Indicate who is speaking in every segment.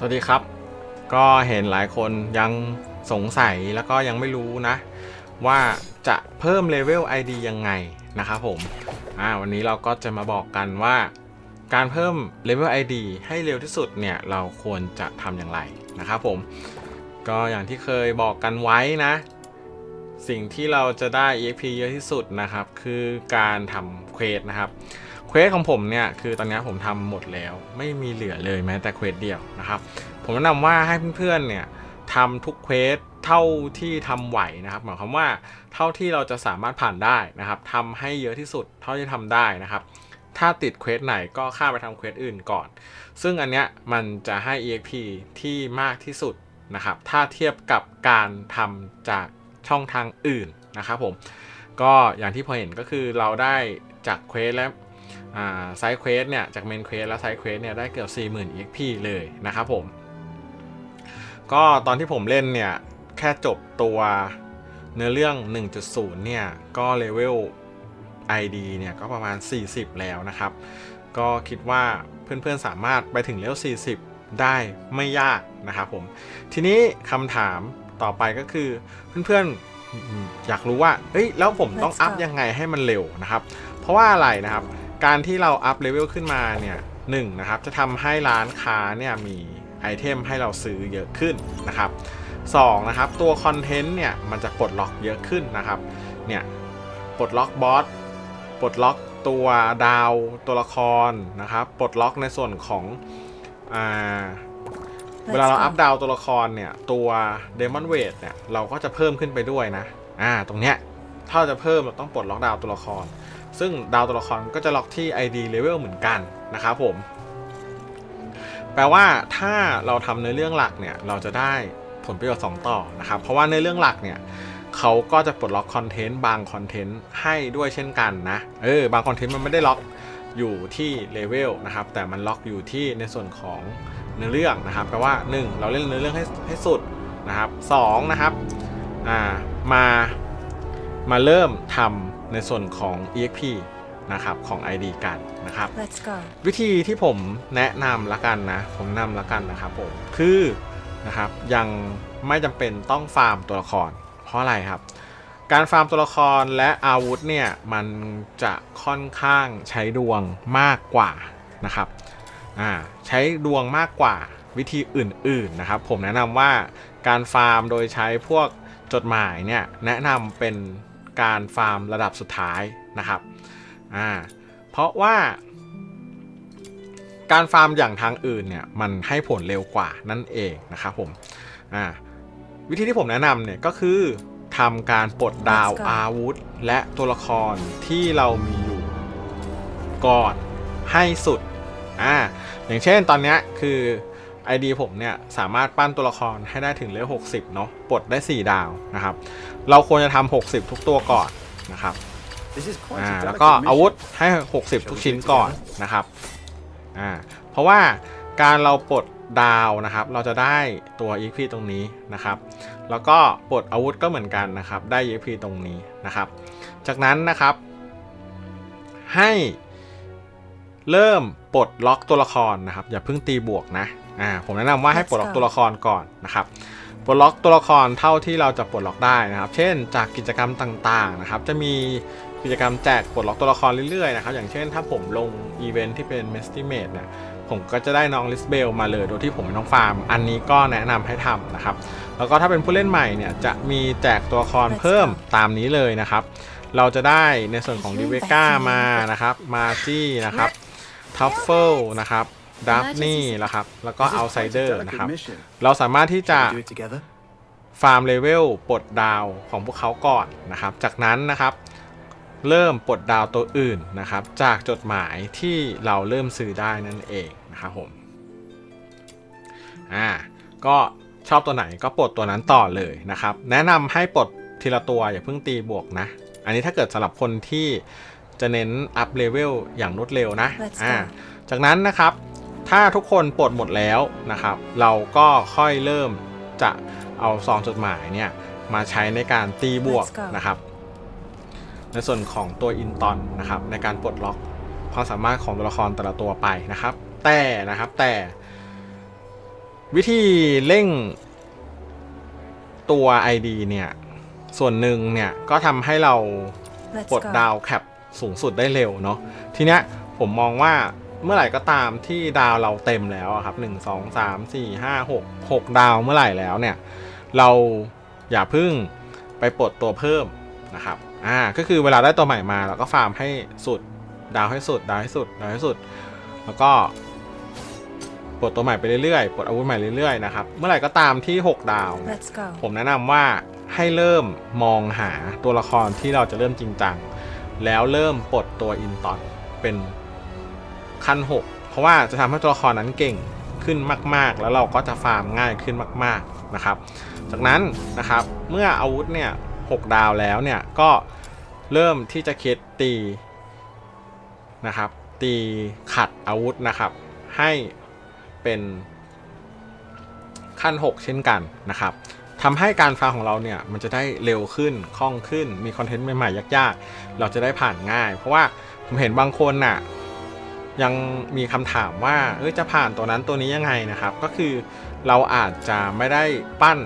Speaker 1: สวัสดีครับ ก็เห็นหลายคนยังสงสัยแล้วก็ยังไม่รู้นะ ว่าจะเพิ่มเลเวล ID ยังไงนะครับผมอ่าวันนี้เราก็จะมาบอกกันว่า การเพิ่มเลเวล ID ให้เร็วที่สุดเนี่ย เราควรจะทำอย่างไรนะครับผม ก็อย่างที่เคยบอกกันไว้นะ สิ่งที่เราจะได้ EXP เยอะที่สุดนะครับ คือการทำเควสนะครับ เควสของผมเนี่ยคือตอนนี้ผมทำหมดแล้ว ไม่มีเหลือเลยแม้แต่เควสเดียวนะครับ ผมแนะนำว่าให้เพื่อนๆเนี่ยทำทุกเควสเท่าที่ทำไหวนะครับหมายความว่าเท่าที่เราจะสามารถผ่านได้นะครับทำให้เยอะที่สุดเท่าที่ทำได้นะครับ ถ้าติดเควสไหนก็ข้ามไปทำเควสอื่นก่อน ซึ่งอันเนี้ยมันจะให้ EXP ที่มากที่สุดนะครับ ถ้าเทียบกับการทำจากช่องทางอื่นนะครับผมก็อย่างที่พอเห็นก็คือเราได้จากเควสและ ไซด์เควสเนี่ยจากเมนเควสและไซด์เควสเนี่ยได้เกือบ 40,000 EXP เลยนะครับผม ก็ตอนที่ผมเล่นเนี่ย แค่จบตัวเนื้อเรื่อง 1.0 เนี่ย ก็เลเวล ID เนี่ย ก็ประมาณ 40 แล้วนะครับ ก็คิดว่าเพื่อนๆสามารถไปถึงเลเวล 40 ได้ไม่ยากนะครับผม ทีนี้คำถามต่อไปก็คือเพื่อนๆอืมอยากรู้ว่าเฮ้ยแล้วผมต้อง
Speaker 2: Let's go
Speaker 1: อัพยังไงให้มันเร็วนะครับ เพราะว่าอะไรนะครับ การที่เราอัพเลเวลขึ้นมาเนี่ยหนึ่งนะครับจะทำให้ร้านค้าเนี่ยมีไอเทมให้เราซื้อเยอะขึ้นนะครับสองนะครับตัวคอนเทนต์เนี่ยมันจะปลดล็อกเยอะขึ้นนะครับเนี่ยปลดล็อกบอสปลดล็อกตัวดาวตัวละครนะครับปลดล็อกในส่วนของอ่าเวลาเราอัพดาวตัวละครเนี่ยตัวเดมอนเวทเนี่ยเราก็จะเพิ่มขึ้นไปด้วยนะอ่าตรงเนี้ยถ้าเราจะเพิ่มเราต้องปลดล็อกดาวตัวละคร ซึ่งดาวตัวละครก็จะล็อกที่ ID level เหมือนกันนะครับผม แปลว่าถ้าเราทำในเรื่องหลักเนี่ย เราจะได้ผลประโยชน์2ต่อนะครับ เพราะว่าในเรื่องหลักเนี่ยเขาก็จะปลดล็อกคอนเทนต์บางคอนเทนต์ให้ด้วยเช่นกันนะ เออ บางคอนเทนต์มันไม่ได้ล็อกอยู่ที่เลเวลนะครับ แต่มันล็อกอยู่ที่ในส่วนของเนื้อเรื่องนะครับ แปลว่า 1 เราเล่นเนื้อเรื่องให้ให้สุดนะครับ2นะครับ อ่า มา มาเริ่มทำในส่วนของ EXP นะครับของ ID กันนะครับ
Speaker 2: Let's go
Speaker 1: วิธีที่ผมแนะนำละกันนะ ผมนำละกันนะครับผมคือนะครับยังไม่จำเป็นต้องฟาร์มตัวละคร เพราะอะไรครับ การฟาร์มตัวละครและอาวุธเนี่ยมันจะค่อนข้างใช้ดวงมากกว่านะครับอ่าใช้ดวงมากกว่าวิธีอื่นๆนะครับ ผมแนะนำว่าการฟาร์มโดยใช้พวกจดหมายเนี่ยแนะนำเป็น การฟาร์มระดับสุดท้ายนะครับอ่าเพราะว่า การฟาร์มอย่างทางอื่นเนี่ยมันให้ผลเร็วกว่านั่นเองนะครับผมอ่าวิธีที่ผมแนะนำเนี่ยก็คือทำการปลดดาวอาวุธ และตัวละครที่เรามีอยู่ก่อนให้สุดอ่าอย่างเช่นตอนนี้คือ ID ผมเนี่ยสามารถปั้นตัวละครให้ได้ถึงเลเวล60 เนาะปลดได้ 4 ดาวนะครับ เราควรจะทำ 60 ทุกตัวก่อนนะครับ
Speaker 3: This is quite
Speaker 1: อ่า
Speaker 3: a
Speaker 1: แล้วก็
Speaker 3: delicate
Speaker 1: อาวุธ
Speaker 3: mission.
Speaker 1: ให้ 60 ทุกชิ้นก่อนนะครับอ่าเพราะว่าการเราปลดดาวนะครับ เราจะได้ตัว EXP ตรงนี้นะครับ แล้วก็ปลดอาวุธก็เหมือนกันนะครับ ได้ EXP ตรงนี้นะครับ จากนั้นนะครับ ให้ เริ่มปลดล็อกตัวละครนะครับ อย่าเพิ่งตีบวกนะอ่าผมแนะนำว่าให้ปลดล็อกตัวละครก่อนนะครับปลดล็อกตัวละครเท่าที่เราจะปลดล็อกได้นะครับ เช่น จากกิจกรรมต่างๆนะครับ จะมีกิจกรรมแจกปลดล็อกตัวละครเรื่อยๆนะครับอย่างเช่น ถ้าผมลงอีเวนท์ที่เป็น m e s t i m a t e เนี่ยผมก็จะได้น้องลิสเบลมาเลยโดยที่ผมไม่ต้องฟาร์ม อันนี้ก็แนะนำให้ทำนะครับ แล้วก็ถ้าเป็นผู้เล่นใหม่เนี่ยจะมีแจกตัวละครเพิ่มตามนี้เลยนะครับ เราจะได้ในส่วนของดิเวก้ามานะครับ มาจี้นะครับ ทัฟเฟิลนะครับดัฟนี่นะครับ แล้วก็
Speaker 3: This is
Speaker 1: เอา
Speaker 3: quite
Speaker 1: ไซ
Speaker 3: a
Speaker 1: เดอร์
Speaker 3: delicate
Speaker 1: นะครับ
Speaker 3: mission.
Speaker 1: เราสามารถที่จะ
Speaker 3: Shall we do it together?
Speaker 1: ฟาร์มเลเวลปลดดาวของพวกเขาก่อนนะครับ จากนั้นนะครับ เริ่มปลดดาวตัวอื่นนะครับ จากจดหมายที่เราเริ่มซื้อได้นั่นเองนะครับผมอ่าก็ชอบตัวไหนก็ปลดตัวนั้นต่อเลยนะครับ แนะนำให้ปลดทีละตัวอย่าเพิ่งตีบวกนะ อันนี้ถ้าเกิดสำหรับคนที่ จะเน้นอัพเลเวลอย่างรวดเร็วนะ
Speaker 2: Let's
Speaker 1: อ่า
Speaker 2: go
Speaker 1: จากนั้นนะครับ ถ้าทุกคนปลดหมดแล้วนะครับ เราก็ค่อยเริ่มจะเอาซองจดหมายเนี่ยมาใช้ในการตีบวก
Speaker 2: Let's go
Speaker 1: นะครับ ในส่วนของตัวอินตอนนะครับ ในการปลดล็อกความสามารถของตัวละครแต่ละตัวไปนะครับ แต่นะครับแต่ วิธีเร่งตัว ID เนี่ย ส่วนหนึ่งเนี่ย ก็ทำให้เรา
Speaker 2: Let's
Speaker 1: กด
Speaker 2: go.
Speaker 1: ดาวแคป สูงสุดได้เร็วเนาะทีเนี้ยผมมองว่าเมื่อไหร่ก็ตามที่ดาวเราเต็มแล้วอะครับหนึ่งสองสามสี่ห้าหกหกดาวเมื่อไหร่แล้วเนี่ย เราอย่าเพึ่งไปปลดตัวเพิ่มนะครับอ่าก็คือเวลาได้ตัวใหม่มาเราก็ฟาร์มให้สุดดาวให้สุดดาวให้สุดดาวให้สุด แล้วก็ปลดตัวใหม่ไปเรื่อยๆปลดอาวุธใหม่เรื่อยๆนะครับเมื่อไหร่ก็ตามที่ 6 ดาวเนี่ย
Speaker 2: Let's go.
Speaker 1: ผมแนะนำว่าให้เริ่มมองหาตัวละครที่เราจะเริ่มจริงจัง แล้วเริ่มปลดตัวอินตอนเป็นขั้น 6 เพราะว่าจะทำให้ตัวละครนั้นเก่งขึ้นมาก ๆ แล้วเราก็จะฟาร์มง่ายขึ้นมาก ๆนะครับ จากนั้นนะครับเมื่ออาวุธเนี่ย6ดาวแล้วเนี่ยก็เริ่มที่จะคิดตีนะครับตีขัดอาวุธนะครับ ให้เป็นขั้น 6 เช่นกันนะครับ ทำให้การฟาร์มของเราเนี่ยมันจะได้เร็วขึ้นคล่องขึ้น มีคอนเทนต์ใหม่ๆยากๆ เราจะได้ผ่านง่าย เพราะว่าผมเห็นบางคนน่ะยังมีคำถามว่าเอ้ยจะผ่านตัวนั้นตัวนี้ยังไงนะครับ ก็คือเราอาจจะไม่ได้ปั้น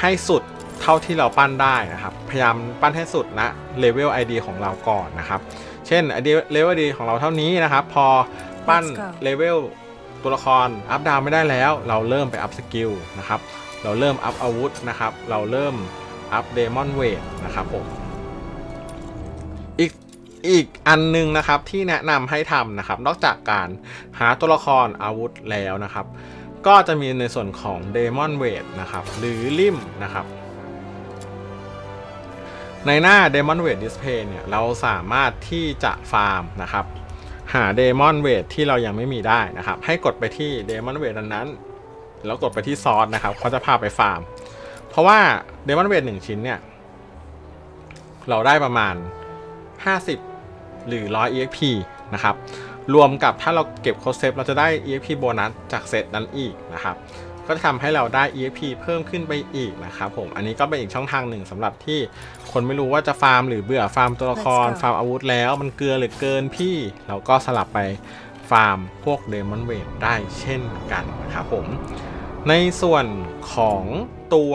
Speaker 1: ให้สุดเท่าที่เราปั้นได้นะครับ พยายามปั้นให้สุดนะเลเวล ID ของเราก่อนนะครับ เช่น ID เลเวล ID ของเราเท่านี้นะครับ พอปั้น
Speaker 2: Let's go
Speaker 1: เลเวลตัวละครอัพดาวไม่ได้แล้ว เราเริ่มไปอัพสกิลนะครับ เราเริ่มอัพอาวุธนะครับ เราเริ่มอัพเดมอนเวทนะครับผมอีกอีกอันหนึงนะครับที่แนะนำให้ทำนะครับ นอกจากการหาตัวละครอาวุธแล้วนะครับ ก็จะมีในส่วนของ Demon w e i g h t นะครับ หรือริมนะครับ ในหน้า Demon w e i g h t Display เนี่ย เราสามารถที่จะฟาร์มนะครับ หา Demon w e i g h t ที่เรายังไม่มีได้นะครับ ให้กดไปที่ Demon w e i g h t นั้นๆ แล้วกดไปที่ซอสนะครับเขาจะพาไปฟาร์ม เพราะว่า Demon w e i g h t 1ชิ้นเนี่ย เราได้ประมาณ 50 หรือ 100 EXP นะครับ รวมกับถ้าเราเก็บโค้ดเซฟเราจะได้ EXP โบนัสจากเซตนั้นอีกนะครับ ก็จะทำให้เราได้ EXP เพิ่มขึ้นไปอีกนะครับผม อันนี้ก็เป็นอีกช่องทางหนึ่งสำหรับที่คนไม่รู้ว่าจะฟาร์มหรือเบื่อฟาร์มตัวละคร
Speaker 2: Let's go
Speaker 1: ฟาร์มอาวุธแล้วมันเกลือเหรือเกินพี่ เราก็สลับไป ฟาร์มพวกเดมอนเวทได้เช่นกันนะครับผม ในส่วนของตัว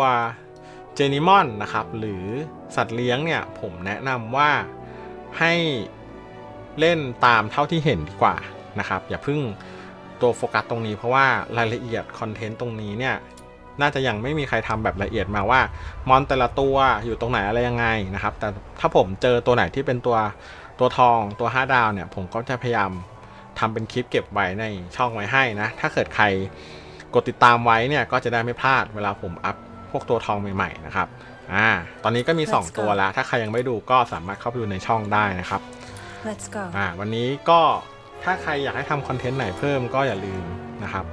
Speaker 1: เจนิมอนนะครับ หรือสัตว์เลี้ยงเนี่ย ผมแนะนำว่าให้เล่นตามเท่าที่เห็นดีกว่านะครับ อย่าเพิ่งตัวโฟกัสตรงนี้เพราะว่ารายละเอียดคอนเทนต์ตรงนี้เนี่ยน่าจะยังไม่มีใครทำแบบละเอียดมาว่ามอนแต่ละตัวอยู่ตรงไหนอะไรยังไงนะครับ แต่ถ้าผมเจอตัวไหนที่เป็นตัวตัวทองตัว 5 ดาวเนี่ย ผมก็จะพยายาม ทำเป็นคลิปเก็บไว้ในช่องไว้ให้นะ ถ้าเกิดใครกดติดตามไว้เนี่ยก็จะได้ไม่พลาดเวลาผมอัพพวกตัวทองใหม่ๆนะครับอ่าตอนนี้ก็มี
Speaker 2: Let's
Speaker 1: 2ตัวแล้ว ถ้าใครยังไม่ดูก็สามารถเข้าไปดูในช่องได้นะครับ
Speaker 2: Let's go.
Speaker 1: อ่าวันนี้ก็ถ้าใครอยากให้ทำคอนเทนต์ไหนเพิ่มก็อย่าลืมนะครับ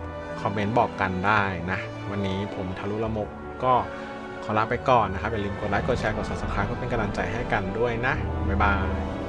Speaker 1: คอมเมนต์บอกกันได้นะ วันนี้ผมทะลุละมกก็ขอลาไปก่อนนะครับ อย่าลืมกดไลค์กดแชร์กด subscribe เพื่อเป็นกำลังใจให้กันด้วยนะ บ๊ายบาย